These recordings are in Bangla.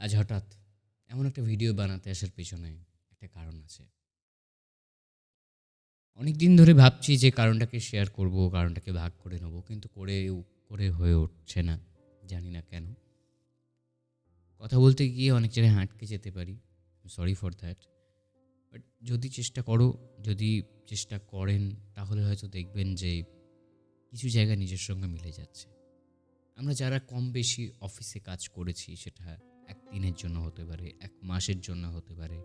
আজ হঠাৎ এমন একটা ভিডিও বানাতে আসার পেছনে একটা কারণ আছে। অনেক দিন ধরে ভাবছি যে কারণটাকে শেয়ার করব, কারণটাকে ভাগ করে নেব, কিন্তু করে করে হয়ে উঠছে না, জানি না কেন। কথা বলতে গিয়ে অনেক জায়গায় হাঁটকে যেতে পারি সরি ফর দ্যাট বাট যদি চেষ্টা করো, যদি চেষ্টা করেন, তাহলে হয়তো দেখবেন যে কিছু জায়গা নিজের সঙ্গে মিলে যাচ্ছে। আমরা যারা কম বেশি অফিসে কাজ করেছি, সেটা এক দিনের জন্য হতে পারে, এক মাসের জন্য হতে পারে,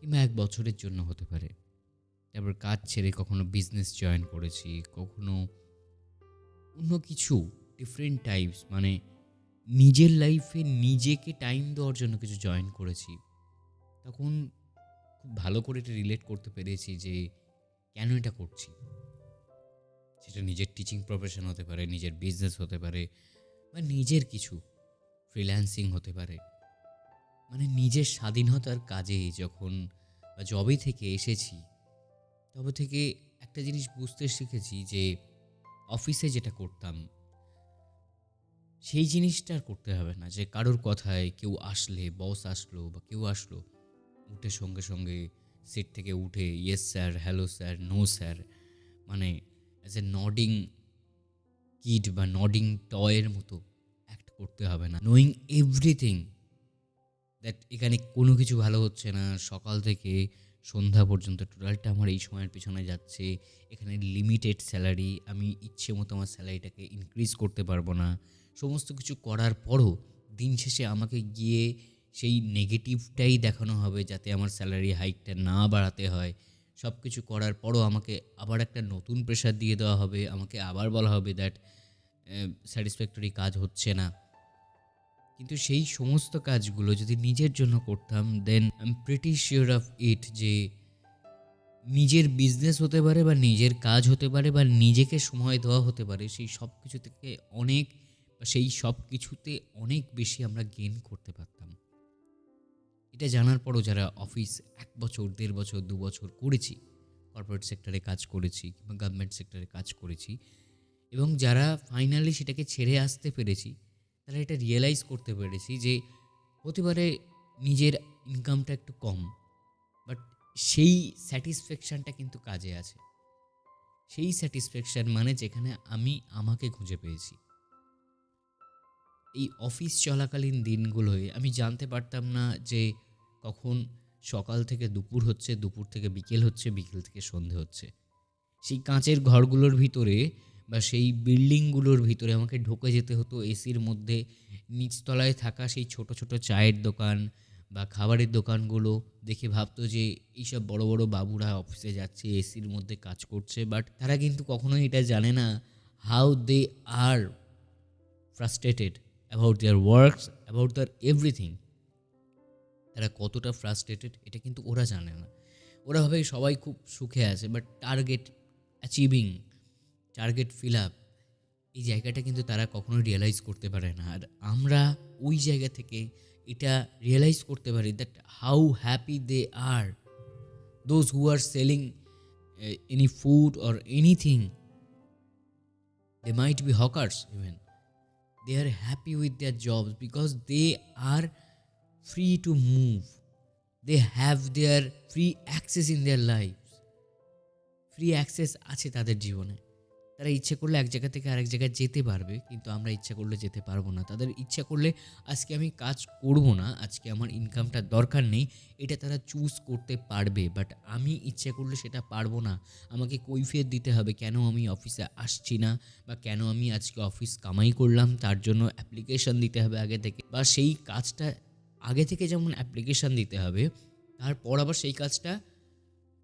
কিংবা এক বছরের জন্য হতে পারে। তারপর কাজ ছেড়ে কখনো বিজনেস জয়েন করেছি, কখনো অন্য কিছু ডিফারেন্ট টাইপস মানে নিজের লাইফে নিজেকে টাইম দেওয়ার জন্য কিছু জয়েন করেছি। তখন খুব ভালো করে এটা রিলেট করতে পেরেছি যে, কেন এটা করছি? সেটা নিজের টিচিং প্রফেশন হতে পারে, নিজের বিজনেস হতে পারে, বা নিজের কিছু। ফ্রিল্যান্সিং হতে পারে। মানে নিজের স্বাধীনতার কাজে যখন জবে থেকে এসেছি, তবে থেকে একটা জিনিস বুঝতে শিখেছি যে অফিসে যেটা করতাম, সেই জিনিসটা আর করতে হবে না। যে কারোর কথায় কেউ আসলে বস আসলো বা কেউ আসলো, উঠে সঙ্গে সঙ্গে সিট থেকে উঠে yes sir hello sir no sir মানে অ্যাজ এ নডিং কিড বা নডিং টয়ের মতো করতে হবে না। নোয়িং এভরিথিং দ্যাট এখানে কোনো কিছু ভালো হচ্ছে না, সকাল থেকে সন্ধ্যা পর্যন্ত টোটালটা আমার এই সময়ের পিছনে যাচ্ছে। এখানে লিমিটেড স্যালারি আমি ইচ্ছে মতো আমার স্যালারিটাকে ইনক্রিজ করতে পারব না। সমস্ত কিছু করার পরও দিন শেষে আমাকে গিয়ে সেই নেগেটিভটাই দেখানো হবে যাতে আমার স্যালারি হাইকটা না বাড়াতে হয়। সব কিছু করার পরও আমাকে আবার একটা নতুন প্রেশার দিয়ে দেওয়া হবে। আমাকে আবার বলা হবে দ্যাট স্যাটিসফ্যাক্টরি কাজ হচ্ছে না। কিন্তু সেই সমস্ত কাজগুলো যদি নিজের জন্য করতাম then I am pretty sure of it যে নিজের বিজনেস হতে পারে বা নিজের কাজ হতে পারে বা নিজেকে সময় দেওয়া হতে পারে, সেই সব কিছু থেকে অনেক বা সেই সব কিছুতে অনেক বেশি আমরা গেন করতে পারতাম। এটা জানার পরও যারা অফিস এক বছর, দেড় বছর, দু বছর করেছি কর্পোরেট সেক্টরে কাজ করেছি কিংবা গভর্নমেন্ট সেক্টরে কাজ করেছি এবং যারা ফাইনালি সেটাকে ছেড়ে আসতে পেরেছি তারা এটা রিয়েলাইজ করতে পেরেছি যে হতে পারে নিজের ইনকামটা একটু কম বাট সেই স্যাটিসফ্যাকশানটা কিন্তু কাজে আছে। সেই স্যাটিসফ্যাকশান মানে যেখানে আমি আমাকে খুঁজে পেয়েছি। এই অফিস চলাকালীন দিনগুলোয় আমি জানতে পারতাম না যে কখন সকাল থেকে দুপুর হচ্ছে, দুপুর থেকে বিকেল হচ্ছে, বিকেল থেকে সন্ধে হচ্ছে। সেই কাঁচের ঘরগুলোর ভিতরে বা সেই বিল্ডিংগুলোর ভিতরে আমাকে ঢুকে যেতে হতো, এসির মধ্যে, নিচতলায় থাকা সেই ছোট ছোট চায়ের দোকান বা খাবারের দোকানগুলো দেখে ভাবতো যে এইসব বড় বড় বাবুরা অফিসে যাচ্ছে, এসির মধ্যে কাজ করছে বাট তারা কিন্তু কখনোই এটা জানে না how they are frustrated about their works about their everything তারা কতটা ফ্রাস্ট্রেটেড এটা কিন্তু ওরা জানে না। ওরা ভাবে সবাই খুব সুখে আছে but target achieving target fill up এই জায়গাটা কিন্তু তারা কখনো রিয়েলাইজ করতে পারে না। আর আমরা ওই জায়গা থেকে এটা রিয়েলাইজ করতে পারি that how happy they are those who are selling any food or anything they might be hawkers even they are happy with their jobs because they are free to move they have their free access in their lives free access আছে তাদের জীবনে। তারা ইচ্ছে করলে এক জায়গা থেকে আরেক জায়গায় যেতে পারবে, কিন্তু আমরা ইচ্ছা করলে যেতে পারব না। তাদের ইচ্ছা করলে আজকে আমি কাজ করব না, আজকে আমার ইনকামটা দরকার নেই, এটা তারা চুজ করতে পারবে। বাট আমি ইচ্ছে করলে সেটা পারব না। আমাকে কৈফিয়ত দিতে হবে কেন আমি অফিসে আসছি না বা কেন আমি আজকে অফিস কামাই করলাম, তার জন্য অ্যাপ্লিকেশন দিতে হবে আগে থেকে। বা সেই কাজটা আগে থেকে যেমন অ্যাপ্লিকেশন দিতে হবে, তারপর আবার সেই কাজটা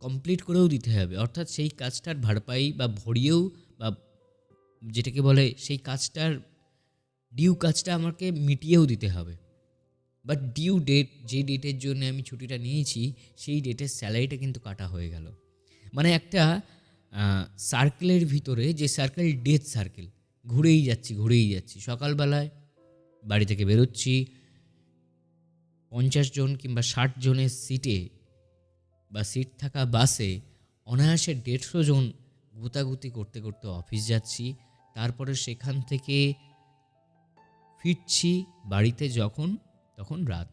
কমপ্লিট করেও দিতে হবে। অর্থাৎ সেই কাজটার ভারপাই বা ভরিয়েও বা যেটাকে বলে সেই কাজটার ডিউ কাজটা আমাকে মিটিয়েও দিতে হবে। বাট ডিউ ডেট যে ডেটের জন্য আমি ছুটিটা নিয়েছি, সেই ডেটের স্যালারিটা কিন্তু কাটা হয়ে গেল। মানে একটা সার্কেলের ভিতরে, যে সার্কেল ডেথ সার্কেল ঘুরেই যাচ্ছি ঘুরেই যাচ্ছি। সকালবেলায় বাড়ি থেকে বেরোচ্ছি, পঞ্চাশ জন কিংবা ষাট জনের সিটে বা সিট থাকা বাসে অনায়াসে দেড়শো জন গুতাগুতি করতে করতে অফিস যাচ্ছি, তারপরে সেখান থেকে ফিরছি বাড়িতে যখন, তখন রাত।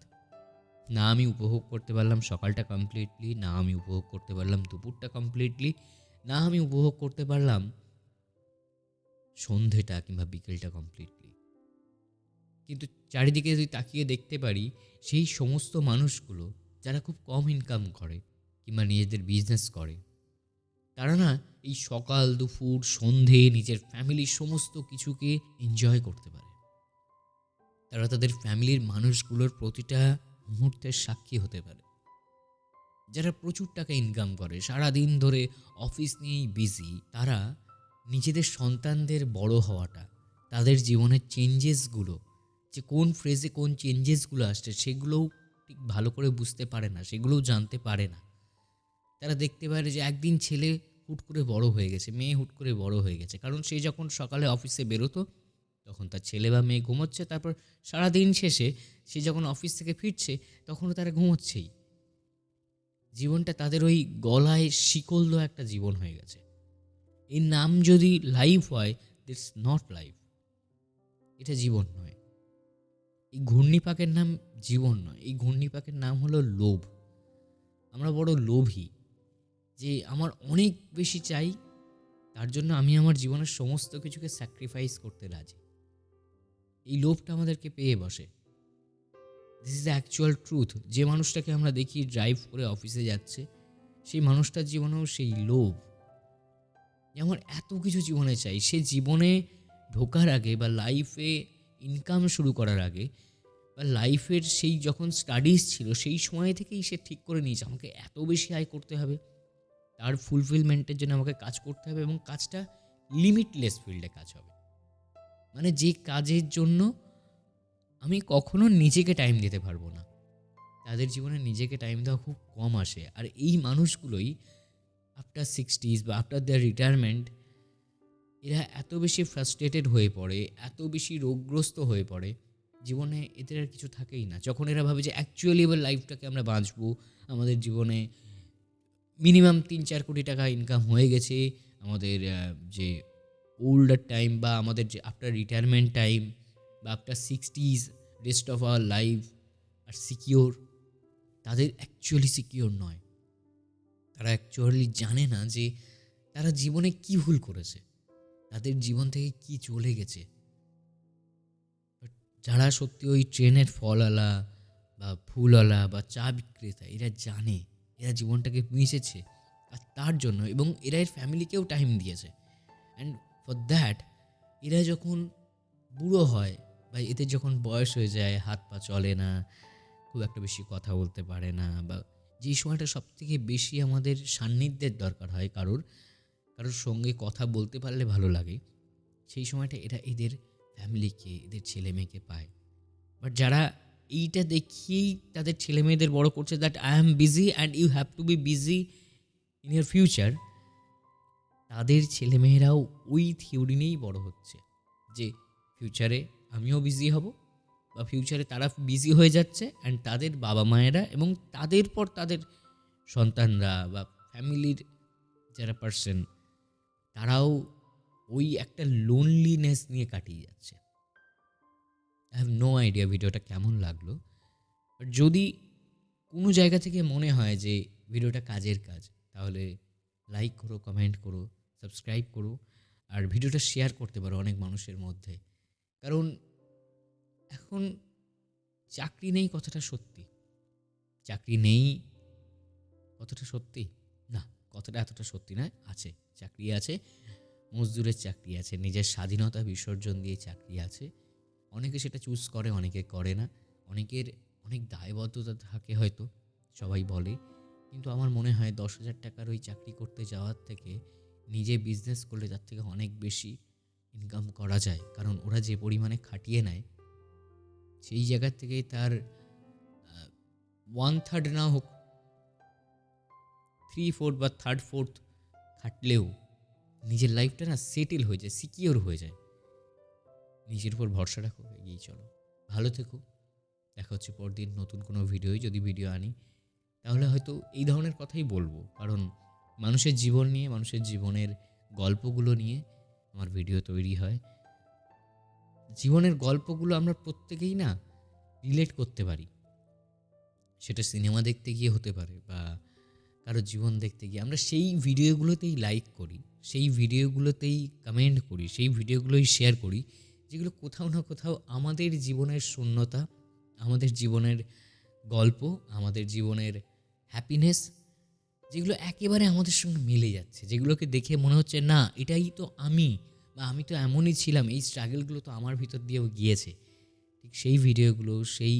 না আমি উপভোগ করতে পারলাম সকালটা কমপ্লিটলি না আমি উপভোগ করতে পারলাম দুপুরটা কমপ্লিটলি না আমি উপভোগ করতে পারলাম সন্ধেটা কিংবা বিকেলটা কমপ্লিটলি কিন্তু চারিদিকে যদি তাকিয়ে দেখতে পারি, সেই সমস্ত মানুষগুলো যারা খুব কম ইনকাম করে কিংবা নিজেদের বিজনেস করে, তারা না এই সকাল, দুপুর, সন্ধে নিজের ফ্যামিলির সমস্ত কিছুকে এনজয় করতে পারে। তারা তাদের ফ্যামিলির মানুষগুলোর প্রতিটা মুহূর্তের সাক্ষী হতে পারে। যারা প্রচুর টাকা ইনকাম করে সারা দিন ধরে অফিস নিয়েই বিজি তারা নিজেদের সন্তানদের বড় হওয়াটা, তাদের জীবনের চেঞ্জেসগুলো যে কোন ফ্রেজে কোন চেঞ্জেসগুলো আসছে, সেগুলোও ঠিক ভালো করে বুঝতে পারে না, সেগুলোও জানতে পারে না। তারা দেখতে পারে যে একদিন ছেলে হুট করে বড় হয়ে গেছে, মেয়ে হুট করে বড় হয়ে গেছে। কারণ সে যখন সকালে অফিসে বেরোতো, তখন তার ছেলে বা মেয়ে ঘুমোচ্ছে, তারপর সারা দিন শেষে সে যখন অফিস থেকে ফিরছে, তখনও তারা ঘুমোচ্ছেই। জীবনটা তাদের ওই গলায় শিকল দেওয়া একটা জীবন হয়ে গেছে। এই নাম যদি লাইফ হয় দিটস নট লাইফ এটা জীবন নয়। এই ঘূর্ণিপাকের নাম জীবন নয়। এই ঘূর্ণিপাকের নাম হলো লোভ। আমরা বড় লোভী। যে আমার অনেক বেশি চাই, তার জন্য আমি আমার জীবনের সমস্ত কিছুকে স্যাক্রিফাইস করতে রাজি। এই লোভটা আমাদেরকে পেয়ে বসে। দিস ইজ অ্যাকচুয়াল ট্রুথ যে মানুষটাকে আমরা দেখি ড্রাইভ করে অফিসে যাচ্ছে, সেই মানুষটার জীবনেও সেই লোভ। যে আমার এত কিছু জীবনে চাই, সে জীবনে ঢোকার আগে বা লাইফে ইনকাম শুরু করার আগে বা লাইফের সেই যখন স্টাডিজ ছিল, সেই সময় থেকেই সে ঠিক করে নিয়েছে, আমাকে এত বেশি আয় করতে হবে। তার ফুলফিলমেন্টের জন্য আমাকে কাজ করতে হবে এবং কাজটা লিমিটলেস ফিল্ডে কাজ হবে। মানে যে কাজের জন্য আমি কখনো নিজেকে টাইম দিতে পারব না। তাদের জীবনে নিজেকে টাইম দেওয়া খুব কম আসে। আর এই মানুষগুলোই আফটার সিক্সটিজ বা আফটার দেয়ার রিটায়ারমেন্ট এরা এত বেশি ফ্রাস্ট্রেটেড হয়ে পড়ে, এত বেশি রোগগ্রস্ত হয়ে পড়ে, জীবনে এদের আর কিছু থাকেই না। যখন এরা ভাবে যে অ্যাকচুয়ালি এবার লাইফটাকে আমরা বাঁচবো, আমাদের জীবনে মিনিমাম তিন, চার কোটি টাকা ইনকাম হয়ে গেছে। আমাদের যে ওল্ডার টাইম বা আমাদের যে আফটার রিটায়ারমেন্ট টাইম বা after sixties rest of our life are secure তাদের অ্যাকচুয়ালি সিকিওর নয়। তারা অ্যাকচুয়ালি জানে না যে তারা জীবনে কি ভুল করেছে, তাদের জীবন থেকে কি চলে গেছে। যারা সত্যি ওই ট্রেনের ফলওয়ালা বা ফুলওয়ালা বা চা বিক্রেতা, এরা জানে এরা জীবনটাকে মিশেছে আর তার জন্য এবং এরা এর ফ্যামিলিকেও টাইম দিয়েছে। অ্যান্ড ফর দ্যাট এরা যখন বুড়ো হয় বা এদের যখন বয়স হয়ে যায়, হাত পা চলে না, খুব একটা বেশি কথা বলতে পারে না বা যেই সময়টা সব থেকে বেশি আমাদের সান্নিধ্যের দরকার হয় কারোর কারোর সঙ্গে কথা বলতে পারলে ভালো লাগে, সেই সময়টা এরা এদের ফ্যামিলিকে এদের ছেলে মেয়েকে পায়। বাট যারা এইটা দেখিয়েই তাদের ছেলে মেয়েদের বড় করছে that I am busy and you have to be busy in your future তাদের ছেলেমেয়েরাও ওই থিওরি নিয়েই বড় হচ্ছে যে ফিউচারে আমিও বিজি হব বা ফিউচারে তারা বিজি হয়ে যাচ্ছে অ্যান্ড তাদের বাবা মায়েরা এবং তাদের পর তাদের সন্তানরা বা ফ্যামিলির যারা পার্সন তারাও ওই একটা লোনলিনেস নিয়ে কাটিয়ে যাচ্ছে। হ্যাভ নো আইডিয়া ভিডিওটা কেমন লাগল বাট যদি কোনো জায়গা থেকে মনে হয় যে ভিডিওটা কাজের কাজ, তাহলে লাইক করো কমেন্ট করো সাবস্ক্রাইব করো, আর ভিডিওটা শেয়ার করতে পারো অনেক মানুষের মধ্যে। কারণ এখন চাকরি নেই কথাটা সত্যি। চাকরি নেই কথাটা সত্যি? না, কথাটা এতটা সত্যি নয় আছে, চাকরি আছে, মজদুরের চাকরি আছে, নিজের স্বাধীনতা বিসর্জন দিয়ে চাকরি আছে। অনেকে সেটা চুজ করে, অনেকে করে না। অনেকের অনেক দায়বদ্ধতা থাকে হয়তো, সবাই বলে। কিন্তু আমার মনে হয় দশ হাজার টাকার ওই চাকরি করতে যাওয়ার থেকে, নিজে বিজনেস করলে তার থেকে অনেক বেশি ইনকাম করা যায়। কারণ ওরা যে পরিমাণে খাটিয়ে নেয়, সেই জায়গার থেকে তার ওয়ান থার্ড না হোক থ্রি ফোর্থ বা থার্ড ফোর্থ খাটলেও, নিজের লাইফটা না সেটেল হয়ে যায় সিকিওর হয়ে যায়। নিজের উপর ভরসা রাখো, এগিয়ে চলো। ভালো থেকো। দেখা হচ্ছে পরদিন নতুন কোনো ভিডিওই যদি ভিডিও আনি, তাহলে হয়তো এই ধরনের কথাই বলব। কারণ মানুষের জীবন নিয়ে, মানুষের জীবনের গল্পগুলো নিয়ে আমার ভিডিও তৈরি হয়। জীবনের গল্পগুলো আমরা প্রত্যেকেই না রিলেট করতে পারি। সেটা সিনেমা দেখতে গিয়ে হতে পারে বা কারও জীবন দেখতে গিয়ে। আমরা সেই ভিডিওগুলোতেই লাইক করি, সেই ভিডিওগুলোতেই কমেন্ট করি, সেই ভিডিওগুলোই শেয়ার করি। যেগুলো কোথাও না কোথাও আমাদের জীবনের শূন্যতা, আমাদের জীবনের গল্প, আমাদের জীবনের হ্যাপিনেস যেগুলো একেবারে আমাদের সঙ্গে মিলে যাচ্ছে, যেগুলোকে দেখে মনে হচ্ছে, না, এটাই তো আমি বা আমি তো এমনই ছিলাম, এই স্ট্রাগলগুলো তো আমার ভিতর দিয়েও গিয়েছে। ঠিক সেই ভিডিওগুলো, সেই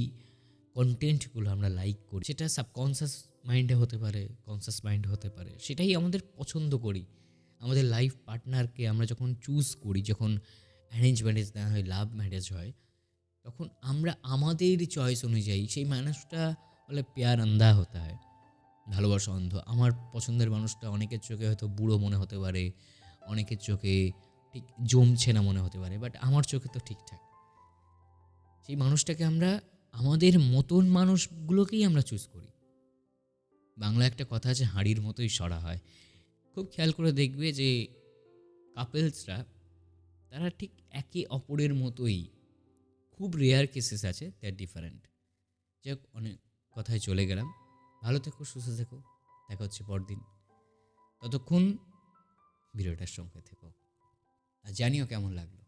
কন্টেন্টগুলো আমরা লাইক করি। সেটা সাবকনসিয়াস মাইন্ডে হতে পারে কনসিয়াস মাইন্ডে হতে পারে, সেটাই আমাদের পছন্দ করি। আমাদের লাইফ পার্টনারকে আমরা যখন চুজ করি, যখন অ্যারেঞ্জ ম্যারেজ না হয় লাভ ম্যারেজ হয়, তখন আমরা আমাদের চয়েস অনুযায়ী সেই মানুষটা বলে পেয়ার আন্দা হতে হয়, ভালোবাসা অন্ধ। আমার পছন্দের মানুষটা অনেকের চোখে হয়তো বুড়ো মনে হতে পারে, অনেকের চোখে ঠিক জমছে না মনে হতে পারে বাট আমার চোখে তো ঠিকঠাক। সেই মানুষটাকে আমরা, আমাদের মতন মানুষগুলোকেই আমরা চুজ করি। বাংলা একটা কথা আছে, হাঁড়ির মতোই সরা হয়। খুব খেয়াল করে দেখবে যে কাপেলসরা তারা ঠিক একে অপরের মতোই খুব রেয়ার কেসেস আছে দ্যাট ডিফারেন্ট যাই অনেক কথায় চলে গেলাম। ভালো থেকো, সুস্থ থেকো। দেখা হচ্ছে পরদিন। ততক্ষণ ভিডিওটার সঙ্গে থেকো। আর জানিও কেমন লাগল।